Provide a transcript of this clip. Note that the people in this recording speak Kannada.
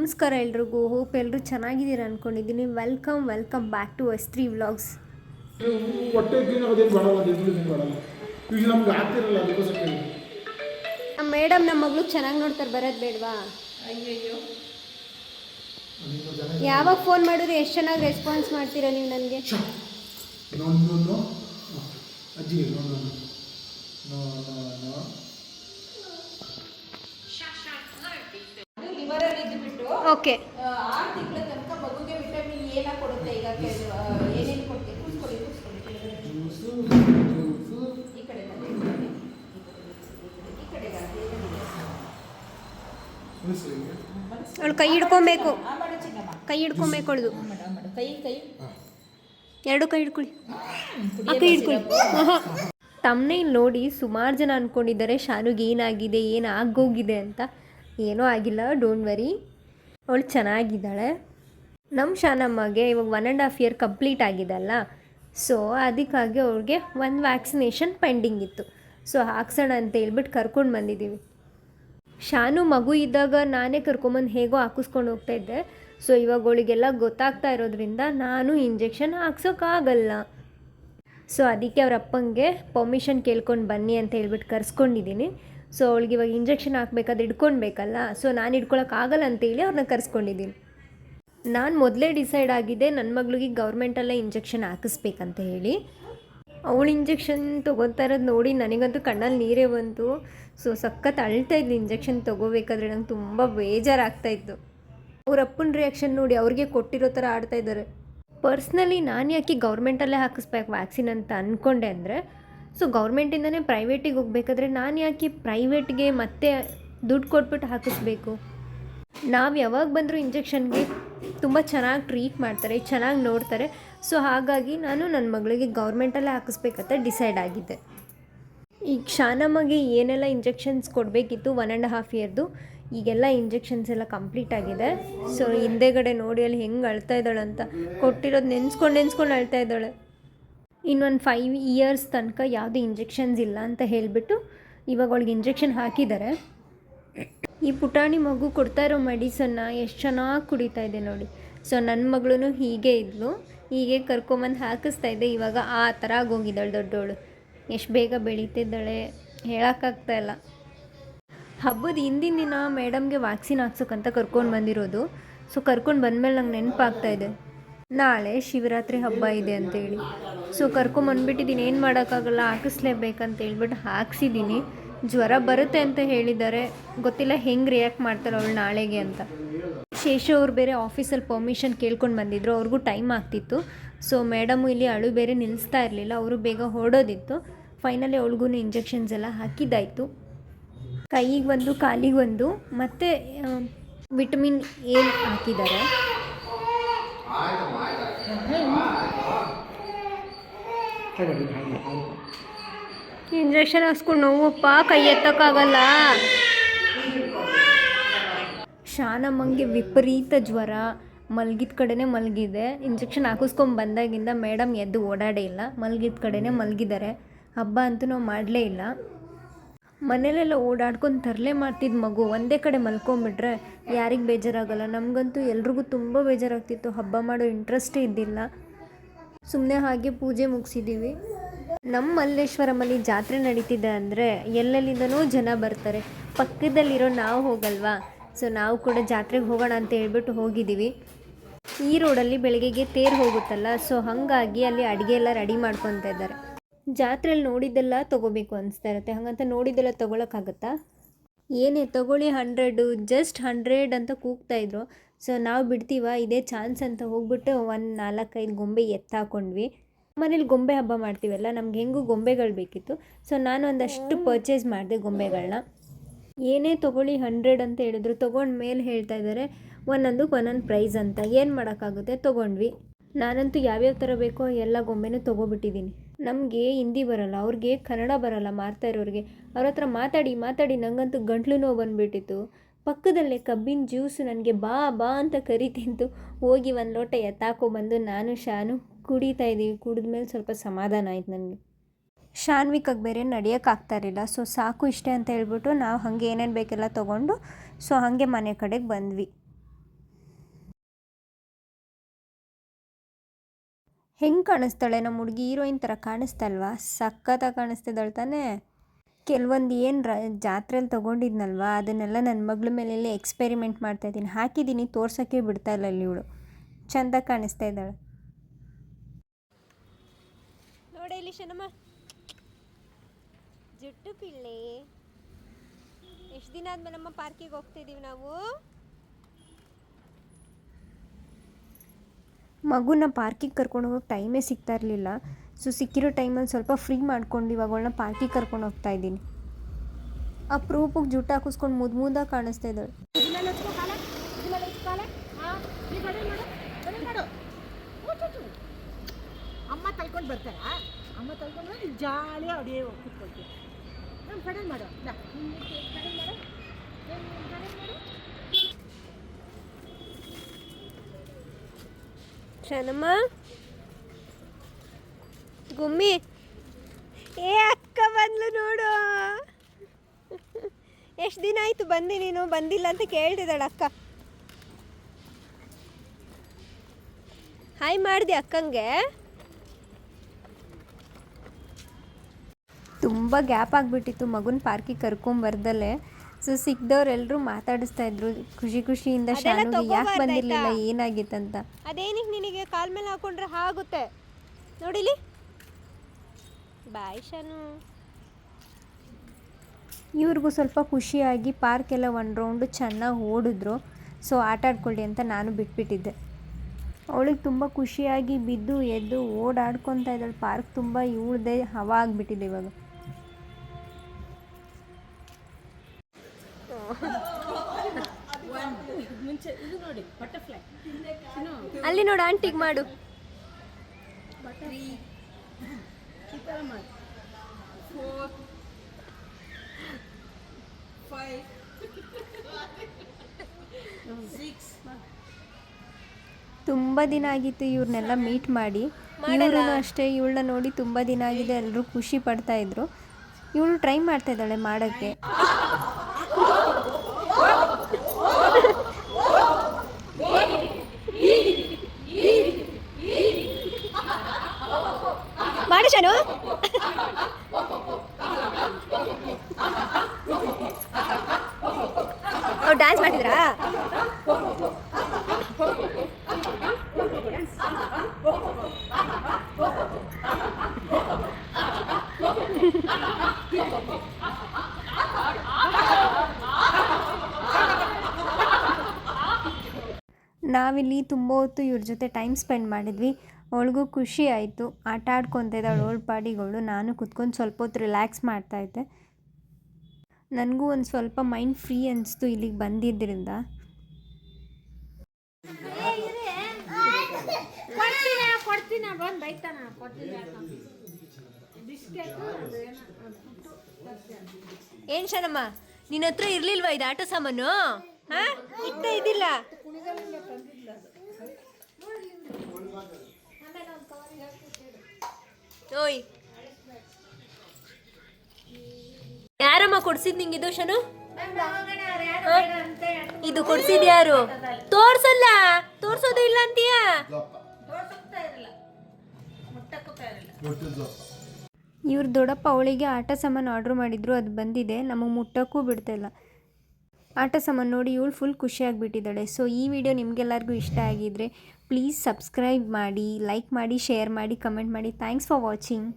ನಮಸ್ಕಾರ ಎಲ್ರಿಗೂ. ಹೋಪ್ ಎಲ್ಲರೂ ಚೆನ್ನಾಗಿದ್ದೀರಾ ಅನ್ಕೊಂಡಿದ್ದೀನಿ. Welcome welcome back to S three vlogs ಹೊಟ್ಟೆ ಈಗ ನಮ್ಗೆ ಆಗ್ತಿರಲ್ಲ ಅದಕ್ಕೋಸ್ಕರ. ನಮ್ಮ ಮೇಡಮ್ ನಮ್ಮ ಮಗಳು ಚೆನ್ನಾಗಿ ನೋಡ್ತಾರೆ ಬರೋದು ಬೇಡವಾ? ಯಾವಾಗ ಫೋನ್ ಮಾಡಿದ್ರೆ ಎಷ್ಟು ಚೆನ್ನಾಗಿ ರೆಸ್ಪಾನ್ಸ್ ಮಾಡ್ತೀರಾ ನೀವು ನನಗೆ? ನೋಡು ಓಕೆ ಆರು ತಿಂಗಳ ತನಕ ಮಗುಗೆ ವಿಟಮಿನ್ ಕೊಡುತ್ತೆ. ಈಗ ಏನೇನು ಈ ಕಡೆ ಈ ಕಡೆ. ಅವಳು ಕೈ ಹಿಡ್ಕೊಬೇಕು. ಕೈ ಹಿಡ್ಕೊಬೇಕು ಅವಳದು. ಕೈ ಕೈ. ಎರಡು ಕೈ ಹಿಡ್ಕೊಳ್ಳಿ. ಆ ಕೈ ಹಿಡ್ಕೊಳ್ಳಿ. ತಮ್ಮನೇ ನೋಡಿ ಸುಮಾರು ಜನ ಅಂದ್ಕೊಂಡಿದ್ದಾರೆ ಶಾನುಗೆ ಏನಾಗಿದೆ ಏನು ಆಗೋಗಿದೆ ಅಂತ. ಏನೂ ಆಗಿಲ್ಲ ಡೋಂಟ್ ವರಿ ಅವಳು ಚೆನ್ನಾಗಿದ್ದಾಳೆ. ನಮ್ಮ ಶಾನಮ್ಮಗೆ ಇವಾಗ one and half year complete ಆಗಿದೆಲ್ಲ so ಅದಕ್ಕಾಗಿ ಅವ್ಳಿಗೆ ಒಂದು ವ್ಯಾಕ್ಸಿನೇಷನ್ ಪೆಂಡಿಂಗ್ ಇತ್ತು. ಸೊ ಹಾಕ್ಸೋಣ ಅಂತ ಹೇಳ್ಬಿಟ್ಟು ಕರ್ಕೊಂಡು ಬಂದಿದ್ದೀವಿ. ಶಾನು ಮಗು ಇದ್ದಾಗ ನಾನೇ ಕರ್ಕೊಂಬಂದು ಹೇಗೋ ಹಾಕಿಸ್ಕೊಂಡು ಹೋಗ್ತಾ ಇದ್ದೆ. ಸೊ ಇವಾಗ ಅವಳಿಗೆಲ್ಲ ಗೊತ್ತಾಗ್ತಾ ಇರೋದ್ರಿಂದ ನಾನು ಇಂಜೆಕ್ಷನ್ ಹಾಕ್ಸೋಕ್ಕಾಗಲ್ಲ. ಸೊ ಅದಕ್ಕೆ ಅವ್ರ ಅಪ್ಪಂಗೆ ಪರ್ಮಿಷನ್ ಕೇಳ್ಕೊಂಡು ಬನ್ನಿ ಅಂತ ಹೇಳ್ಬಿಟ್ಟು ಕರ್ಸ್ಕೊಂಡಿದ್ದೀನಿ. ಸೊ ಅವಳಿಗೆ ಇವಾಗ ಇಂಜೆಕ್ಷನ್ ಹಾಕ್ಬೇಕಾದ್ರೆ ಹಿಡ್ಕೊಳ್ಬೇಕಲ್ಲ ಸೊ ನಾನು ಹಿಡ್ಕೊಳಕ್ಕಾಗಲ್ಲ ಅಂತೇಳಿ ಅವ್ರನ್ನ ಕರ್ಸ್ಕೊಂಡಿದ್ದೀನಿ. ನಾನು ಮೊದಲೇ ಡಿಸೈಡ್ ಆಗಿದೆ ನನ್ನ ಮಗಳಿಗೆ ಗೌರ್ಮೆಂಟಲ್ಲೇ ಇಂಜೆಕ್ಷನ್ ಹಾಕಿಸ್ಬೇಕಂತ ಹೇಳಿ. ಅವಳು ಇಂಜೆಕ್ಷನ್ ತೊಗೊತಾ ಇರೋದು ನೋಡಿ ನನಗಂತೂ ಕಣ್ಣಲ್ಲಿ ನೀರೇ ಬಂತು. ಸೊ ಸಖತ್ ಅಳ್ತಾ ಇದ್ದು ಇಂಜೆಕ್ಷನ್ ತೊಗೋಬೇಕಾದ್ರೆ ನಂಗೆ ತುಂಬ ಬೇಜಾರಾಗ್ತಾಯಿತ್ತು ಅವ್ರ ಅಪ್ಪನ ರಿಯಾಕ್ಷನ್ ನೋಡಿ ಅವ್ರಿಗೆ ಕೊಟ್ಟಿರೋ ಥರ ಆಡ್ತಾ ಇದ್ದಾರೆ. ಪರ್ಸ್ನಲಿ ನಾನು ಯಾಕೆ ಗೌರ್ಮೆಂಟಲ್ಲೇ ಹಾಕಿಸ್ಬೇಕು ವ್ಯಾಕ್ಸಿನ್ ಅಂತ ಅಂದ್ಕೊಂಡೆ ಅಂದರೆ ಸೊ ಗೌರ್ಮೆಂಟಿಂದನೇ ಪ್ರೈವೇಟಿಗೆ ಹೋಗ್ಬೇಕಾದ್ರೆ ನಾನು ಯಾಕೆ ಪ್ರೈವೇಟ್ಗೆ ಮತ್ತೆ ದುಡ್ಡು ಕೊಟ್ಬಿಟ್ಟು ಹಾಕಿಸ್ಬೇಕು? ನಾವು ಯಾವಾಗ ಬಂದರೂ ಇಂಜೆಕ್ಷನ್ಗೆ ತುಂಬ ಚೆನ್ನಾಗಿ ಟ್ರೀಟ್ ಮಾಡ್ತಾರೆ, ಚೆನ್ನಾಗಿ ನೋಡ್ತಾರೆ. ಸೊ ಹಾಗಾಗಿ ನಾನು ನನ್ನ ಮಗಳಿಗೆ ಗೌರ್ಮೆಂಟಲ್ಲೇ ಹಾಕಿಸ್ಬೇಕಂತ ಡಿಸೈಡ್ ಆಗಿದ್ದೆ. ಈಗ ಶಾನಮ್ಮಗೆ ಏನೆಲ್ಲ ಇಂಜೆಕ್ಷನ್ಸ್ ಕೊಡಬೇಕಿತ್ತು ಒನ್ ಆ್ಯಂಡ್ ಹಾಫ್ ಇಯರ್ದು ಈಗೆಲ್ಲ ಇಂಜೆಕ್ಷನ್ಸ್ ಎಲ್ಲ ಕಂಪ್ಲೀಟ್ ಆಗಿದೆ. ಸೊ ಹಿಂದೆಗಡೆ ನೋಡಿ ಅಲ್ಲಿ ಹೆಂಗೆ ಅಳ್ತಾ ಇದ್ದಾಳೆ ಅಂತ ಕೊಟ್ಟಿರೋದು ನೆನ್ಸ್ಕೊಂಡು ನೆನ್ಸ್ಕೊಂಡು ಅಳ್ತಾ ಇದ್ದಾಳೆ. ಇನ್ನೊಂದು ಫೈವ್ ಇಯರ್ಸ್ ತನಕ ಯಾವುದೇ ಇಂಜೆಕ್ಷನ್ಸ್ ಇಲ್ಲ ಅಂತ ಹೇಳಿಬಿಟ್ಟು ಇವಾಗ ಅವಳಿಗೆ ಇಂಜೆಕ್ಷನ್ ಹಾಕಿದ್ದಾರೆ. ಈ ಪುಟಾಣಿ ಮಗು ಕೊಡ್ತಾ ಇರೋ ಮೆಡಿಸನ್ನ ಎಷ್ಟು ಚೆನ್ನಾಗಿ ಕುಡಿತಾ ಇದೆ ನೋಡಿ. ಸೊ ನನ್ನ ಮಗಳೂ ಹೀಗೆ ಇದ್ಲು. ಹೀಗೆ ಕರ್ಕೊಂಬಂದು ಹಾಕಿಸ್ತಾ ಇದ್ದೆ ಇವಾಗ ಆ ಥರ ಆಗೋಗಿದ್ದಾಳೆ ದೊಡ್ಡವಳು ಎಷ್ಟು ಬೇಗ ಬೆಳೀತಿದ್ದಾಳೆ ಹೇಳೋಕ್ಕಾಗ್ತಾ ಇಲ್ಲ. ಹಬ್ಬದ ಹಿಂದಿನ ದಿನ ಮೇಡಮ್ಗೆ ವ್ಯಾಕ್ಸಿನ್ ಹಾಕ್ಸೋಕ್ಕಂತ ಕರ್ಕೊಂಡು ಬಂದಿರೋದು. ಸೊ ಕರ್ಕೊಂಡು ಬಂದಮೇಲೆ ನಂಗೆ ನೆನಪಾಗ್ತಾ ಇದೆ. ನಾಳೆ ಶಿವರಾತ್ರಿ ಹಬ್ಬ ಇದೆ ಅಂತೇಳಿ. ಸೊ ಕರ್ಕೊಂಬಂದ್ಬಿಟ್ಟಿದ್ದೀನಿ ಏನು ಮಾಡೋಕ್ಕಾಗಲ್ಲ ಹಾಕಿಸ್ಲೇಬೇಕಂತ ಹೇಳ್ಬಿಟ್ಟು ಹಾಕ್ಸಿದ್ದೀನಿ ಜ್ವರ ಬರುತ್ತೆ ಅಂತ ಹೇಳಿದ್ದಾರೆ. ಗೊತ್ತಿಲ್ಲ ಹೆಂಗೆ ರಿಯಾಕ್ಟ್ ಮಾಡ್ತಾರೆ ಅವಳು ನಾಳೆಗೆ ಅಂತ. ಶೇಷ ಅವ್ರು ಬೇರೆ ಆಫೀಸಲ್ಲಿ ಪರ್ಮಿಷನ್ ಕೇಳ್ಕೊಂಡು ಬಂದಿದ್ರು. ಅವ್ರಿಗೂ ಟೈಮ್ ಆಗ್ತಿತ್ತು. ಸೊ ಮೇಡಮು ಇಲ್ಲಿ ಅಳು ಬೇರೆ ನಿಲ್ಲಿಸ್ತಾ ಇರಲಿಲ್ಲ. ಅವರು ಬೇಗ ಹೊರಡೋದಿತ್ತು. ಫೈನಲಿ ಅವಳಿಗೂ ಇಂಜೆಕ್ಷನ್ಸ್ ಎಲ್ಲ ಹಾಕಿದ್ದಾಯಿತು. ಕೈಗೆ ಒಂದು, ಕಾಲಿಗೆ ಒಂದು, ಮತ್ತು ವಿಟಮಿನ್ ಎ ಹಾಕಿದ್ದಾರೆ ಹಾಗಾಗಿ ಹಾಗೆ ಹಾಗೆ ಇಂಜೆಕ್ಷನ್ ಹಾಕ್ಸ್ಕೊಂಡು ನೋವಪ್ಪ, ಕೈ ಎತ್ತಕ್ಕಾಗಲ್ಲ. ಶಾನಮ್ಮಂಗೆ ವಿಪರೀತ ಜ್ವರ, ಮಲಗಿದ ಕಡೆನೇ ಮಲಗಿದೆ. ಇಂಜೆಕ್ಷನ್ ಹಾಕಿಸ್ಕೊಂಡು ಬಂದಾಗಿಂದ ಮೇಡಮ್ ಎದ್ದು ಓಡಾಡೇ ಇಲ್ಲ. ಮಲಗಿದ ಕಡೆನೇ ಮಲಗಿದ್ದಾರೆ. ಹಬ್ಬ ಅಂತೂ ನಾವು ಮಾಡಲೇ ಇಲ್ಲ. ಮನೇಲೆಲ್ಲ ಓಡಾಡ್ಕೊಂಡು ತರಲೆ ಮಾಡ್ತಿದ್ದ ಮಗು. ಒಂದೇ ಕಡೆ ಮಲ್ಕೊಂಬಿಟ್ರೆ ಯಾರಿಗೆ ಬೇಜಾರಾಗಲ್ಲ. ನಮಗಂತೂ ಎಲ್ರಿಗೂ ತುಂಬ ಬೇಜಾರಾಗ್ತಿತ್ತು. ಹಬ್ಬ ಮಾಡೋ ಇಂಟ್ರೆಸ್ಟೇ ಇದ್ದಿಲ್ಲ. ಸುಮ್ಮನೆ ಹಾಗೆ ಪೂಜೆ ಮುಗಿಸಿದ್ದೀವಿ ನಮ್ಮ ಮಲ್ಲೇಶ್ವರಮ್ಮಲ್ಲಿ ಜಾತ್ರೆ ನಡೀತಿದೆ ಅಂದರೆ ಎಲ್ಲೆಲ್ಲಿಂದನೂ ಜನ ಬರ್ತಾರೆ. ಪಕ್ಕದಲ್ಲಿರೋ ನಾವು ಹೋಗಲ್ವಾ? ಸೊ ನಾವು ಕೂಡ ಜಾತ್ರೆಗೆ ಹೋಗೋಣ ಅಂತ ಹೇಳ್ಬಿಟ್ಟು ಹೋಗಿದ್ದೀವಿ ಈ ರೋಡಲ್ಲಿ ಬೆಳಗ್ಗೆಗೆ ತೇರು ಹೋಗುತ್ತಲ್ಲ ಸೊ ಹಾಗಾಗಿ ಅಲ್ಲಿ ಅಡುಗೆ ಎಲ್ಲ ರೆಡಿ ಮಾಡ್ಕೊತಾ ಇದ್ದಾರೆ. ಜಾತ್ರೆಯಲ್ಲಿ ನೋಡಿದ್ದೆಲ್ಲ ತೊಗೋಬೇಕು ಅನಿಸ್ತಾ ಇರುತ್ತೆ. ಹಾಗಂತ ನೋಡಿದ್ದೆಲ್ಲ ತೊಗೊಳಕ್ಕಾಗತ್ತಾ? ಏನೇ, ತಗೊಳ್ಳಿ ಹಂಡ್ರೆಡು ಜಸ್ಟ್ ಹಂಡ್ರೆಡ್ ಅಂತ ಕೂಗ್ತಾ ಇದ್ರು. ಸೊ ನಾವು ಬಿಡ್ತೀವ? ಇದೇ ಚಾನ್ಸ್ ಅಂತ ಹೋಗ್ಬಿಟ್ಟು ಒಂದು ನಾಲ್ಕೈದು ಗೊಂಬೆ ಎತ್ತಾಕೊಂಡ್ವಿ. ಮನೇಲಿ ಗೊಂಬೆ ಹಬ್ಬ ಮಾಡ್ತೀವಲ್ಲ ನಮ್ಗೆ ಹೆಂಗೂ ಗೊಂಬೆಗಳು ಬೇಕಿತ್ತು. ಸೊ ನಾನು ಒಂದಷ್ಟು ಪರ್ಚೇಸ್ ಮಾಡಿದೆ ಗೊಂಬೆಗಳನ್ನ ಏನೇ ತೊಗೊಳ್ಳಿ ಹಂಡ್ರೆಡ್ ಅಂತ ಹೇಳಿದ್ರು ತೊಗೊಂಡ ಮೇಲೆ ಹೇಳ್ತಾ ಇದ್ದಾರೆ ಒಂದೊಂದಕ್ಕೆ ಒಂದೊಂದು ಪ್ರೈಸ್ ಅಂತ. ಏನು ಮಾಡೋಕ್ಕಾಗುತ್ತೆ? ತೊಗೊಂಡ್ವಿ. ನಾನಂತೂ ಯಾವ್ಯಾವ ಥರ ಬೇಕೋ ಎಲ್ಲ ಗೊಂಬೆನೂ ತೊಗೊಬಿಟ್ಟಿದ್ದೀನಿ ನಮಗೆ ಹಿಂದಿ ಬರಲ್ಲ ಅವ್ರಿಗೆ ಕನ್ನಡ ಬರಲ್ಲ ಮಾರ್ತಾ ಇರೋರಿಗೆ. ಅವ್ರ ಹತ್ರ ಮಾತಾಡಿ ಮಾತಾಡಿ ನಂಗಂತೂ ಗಂಟ್ಲು ನೋವು ಬಂದುಬಿಟ್ಟಿತ್ತು. ಪಕ್ಕದಲ್ಲೇ ಕಬ್ಬಿನ ಜ್ಯೂಸು ನನಗೆ ಬಾ ಬಾ ಅಂತ ಕರಿತಿದ್ದು ಹೋಗಿ ಒಂದು ಲೋಟ ಎತ್ತಾಕೊಂಬಂದು ನಾನು ಶಾನು ಕುಡಿತಾ ಇದ್ದೀವಿ. ಕುಡಿದ ಮೇಲೆ ಸ್ವಲ್ಪ ಸಮಾಧಾನ ಆಯ್ತು ನನಗೆ. ಶಾನ್ವಿಕಾಗಿ ಬೇರೆ ಇರಲಿಲ್ಲ ಸೊ ಸಾಕು ಇಷ್ಟೇ ಅಂತ ಹೇಳ್ಬಿಟ್ಟು ನಾವು ಹಾಗೆ ಏನೇನು ಬೇಕೆಲ್ಲ ತೊಗೊಂಡು ಸೊ ಹಾಗೆ ಮನೆ ಕಡೆಗೆ ಬಂದ್ವಿ. ಹೆಂಗೆ ಕಾಣಿಸ್ತಾಳೆ? ನಮ್ಮ ಹುಡುಗಿ ಹೀರೋಯಿನ್ ಥರ ಕಾಣಿಸ್ತಲ್ವಾ ಸಖತ್ತಾಗಿ ಕಾಣಿಸ್ತಿದ್ದಾಳೆ ತಾನೇ. ಕೆಲವೊಂದು ಏನು ರ ಜಾತ್ರೆಯಲ್ಲಿ ತೊಗೊಂಡಿದ್ನಲ್ವಾ ಅದನ್ನೆಲ್ಲ ನನ್ನ ಮಗಳ ಮೇಲೆಲ್ಲ ಎಕ್ಸ್ಪೆರಿಮೆಂಟ್ ಮಾಡ್ತಾಯಿದ್ದೀನಿ ಹಾಕಿದ್ದೀನಿ ತೋರ್ಸೋಕ್ಕೆ ಬಿಡ್ತಾ ಇಲ್ಲ ಇಲ್ಲಿ ಇವಳು. ಚಂದ ಕಾಣಿಸ್ತಾ ಇದ್ದಾಳೆ. ನೋಡಿ ಇಲ್ಲಿ ಶನಮ್ಮ. ಜುಟ್ಟು ಪಿಳ್ಳೆ. ಎಷ್ಟು ದಿನ ಆದ್ಮೇಲೆ ನಮ್ಮ ಪಾರ್ಕಿಗೆ ಹೋಗ್ತಿದ್ದೀವಿ ನಾವು? ಮಗುನ ಪಾರ್ಕಿಗೆ ಕರ್ಕೊಂಡು ಹೋಗೋಕೆ ಟೈಮೇ ಸಿಗ್ತಾ ಇರಲಿಲ್ಲ. ಸೊ ಸಿಕ್ಕಿರೋ ಟೈಮಲ್ಲಿ ಸ್ವಲ್ಪ ಫ್ರೀ ಮಾಡ್ಕೊಂಡು ಇವಾಗ ಅವಳನ್ನ ಪಾರ್ಕಿಗೆ ಕರ್ಕೊಂಡು ಹೋಗ್ತಾ ಇದ್ದೀನಿ. ಅಪ್ರೂಪಕ್ಕೆ ಜುಟ್ಟು ಹಾಕಿಸ್ಕೊಂಡು ಮುದ್ದು ಮುದ್ದಾಗಿ ಕಾಣಿಸ್ತಾ ಇದ್ದಾಳೆ ಅಮ್ಮ ತಳ್ಕೊಂಡು ಬರ್ತಾರ? ಅಮ್ಮ ತಳ್ಕೊಂಡು ನೀನು ಜಾಲಿ ಅಡಿಯೇ ಕುತ್ಕೊಳ್ತೀವಿ ನಮ್ಮ ಕಡೆ ಮಾಡು. ಕಡೆ ಮಾಡು ಶನಮ್ಮ ಗುಮ್ಮಿ. ಏ ಅಕ್ಕ ಬಂದ್ಲು ನೋಡು. ಎಷ್ಟು ದಿನ ಆಯ್ತು ಬಂದಿ ನೀನು? ಬಂದಿಲ್ಲ ಅಂತ ಕೇಳ್ತಿದ್ದಾಳೆ ಅಕ್ಕ. ಹಾಯ್ ಮಾಡಿದೆ ಅಕ್ಕಂಗೆ? ತುಂಬ ಗ್ಯಾಪ್ ಆಗಿಬಿಟ್ಟಿತ್ತು ಮಗುನ ಪಾರ್ಕಿಗೆ ಕರ್ಕೊಂಬರ್ದಲ್ಲೇ ಸೊ ಸಿಕ್ದವ್ರೆಲ್ಲರೂ ಮಾತಾಡಿಸ್ತಾ ಇದ್ರು. ಖುಷಿ ಖುಷಿಯಿಂದ ಶಾನುಗೆ ಯಾಕೆ ಬಂದಿರಲಿಲ್ಲ? ಏನಾಗಿತ್ತಂತ? ಅದೇನಿಗೆ ನಿನಗೆ ಕಾಲ್ ಮೇಲೆ ಹಾಕೊಂಡ್ರೆ ಆಗುತ್ತೆ ನೋಡಿಲಿ? ಬಾಯ್ ಶನು? ಇವ್ರಿಗೂ ಸ್ವಲ್ಪ ಖುಷಿಯಾಗಿ ಪಾರ್ಕ್ ಎಲ್ಲ ಒಂದು ರೌಂಡು ಚೆನ್ನಾಗಿ ಓಡಿದ್ರು. ಸೊ ಆಟ ಆಡ್ಕೊಳ್ಳಿ ಅಂತ ನಾನು ಬಿಟ್ಬಿಟ್ಟಿದ್ದೆ. ಅವಳಿಗೆ ತುಂಬ ಖುಷಿಯಾಗಿ ಬಿದ್ದು ಎದ್ದು ಓಡಾಡ್ಕೊತಾ ಇದ್ದಾಳೆ. ಪಾರ್ಕ್ ತುಂಬ ಇವಳದೇ ಹವಾ ಆಗಿಬಿಟ್ಟಿದೆ ಇವಾಗ. ಅಲ್ಲಿ ನೋಡು ಆಂಟಿಗೆ ಮಾಡು ಈ ಥರ ಮಾಡಿ ಫೋರ್ ಫೈವ್ ಸಿಕ್ಸ್ ತುಂಬ ದಿನ ಆಗಿತ್ತು ಇವ್ರನ್ನೆಲ್ಲ ಮೀಟ್ ಮಾಡಿ. ಇವರು ಅಷ್ಟೇ ಇವಳನ್ನ ನೋಡಿ ತುಂಬ ದಿನ ಆಗಿದೆ ಎಲ್ಲರೂ ಖುಷಿ ಪಡ್ತಾ ಇದ್ರು. ಇವಳು ಟ್ರೈ ಮಾಡ್ತಾ ಇದ್ದಾಳೆ ಮಾಡೋಕ್ಕೆ. ಮಾಡು ಶಾನು. ಅವ್ರು ಡ್ಯಾನ್ಸ್ ಮಾಡ್ತಿದ್ರಾ? ನಾವಿಲ್ಲಿ ತುಂಬ ಹೊತ್ತು ಇವ್ರ ಜೊತೆ ಟೈಮ್ ಸ್ಪೆಂಡ್ ಮಾಡಿದ್ವಿ. ಅವಳಿಗೂ ಖುಷಿ ಆಯಿತು. ಆಟ ಆಡ್ಕೊತ ಇದ್ದಾಳೆ ಅವಳ ಪಾಡಿಗಳು ನಾನು ಕುತ್ಕೊಂಡು ಸ್ವಲ್ಪ ಹೊತ್ತು ರಿಲ್ಯಾಕ್ಸ್ ಮಾಡ್ತಾಯಿದ್ದೆ ನನಗೂ ಒಂದು ಸ್ವಲ್ಪ ಮೈಂಡ್ ಫ್ರೀ ಅನಿಸ್ತು ಇಲ್ಲಿಗೆ ಬಂದಿದ್ದರಿಂದ ಏನ್ ಶನಮ್ಮ ನಿನ್ನ ಹತ್ರ ಇರ್ಲಿಲ್ವಾ ಇದು ಆಟ ಸಾಮಾನು? ಹಾ? ಇತ್ತ ಇದಿಲ್ಲ ಯಾರಮ್ಮ ಕೊಡ್ಸಿದ್ ನಿಂಗೆ ಇದು, ಶನು? ಇದು ಕೊಡ್ಸಿದ್ ಯಾರು? ತೋರ್ಸಲ್ಲ? ತೋರ್ಸೋದು ಇಲ್ಲ ಅಂತೀಯ? ಇವ್ರ ದೊಡ್ಡಪ್ಪ ಅವಳಿಗೆ ಆಟ ಸಾಮಾನು ಆರ್ಡ್ರ್ ಮಾಡಿದ್ರು, ಅದು ಬಂದಿದೆ. ನಮಗೆ ಮುಟ್ಟಕ್ಕೂ ಬಿಡ್ತಾ ಇಲ್ಲ. ಆಟ ಸಾಮಾನು ನೋಡಿ ಇವಳು ಫುಲ್ ಖುಷಿಯಾಗಿಬಿಟ್ಟಿದ್ದಾಳೆ ಸೊ ಈ ವಿಡಿಯೋ ನಿಮಗೆಲ್ಲರಿಗೂ ಇಷ್ಟ ಆಗಿದ್ದರೆ ಪ್ಲೀಸ್ ಸಬ್ಸ್ಕ್ರೈಬ್ ಮಾಡಿ ಲೈಕ್ ಮಾಡಿ ಶೇರ್ ಮಾಡಿ ಕಮೆಂಟ್ ಮಾಡಿ. Thanks for watching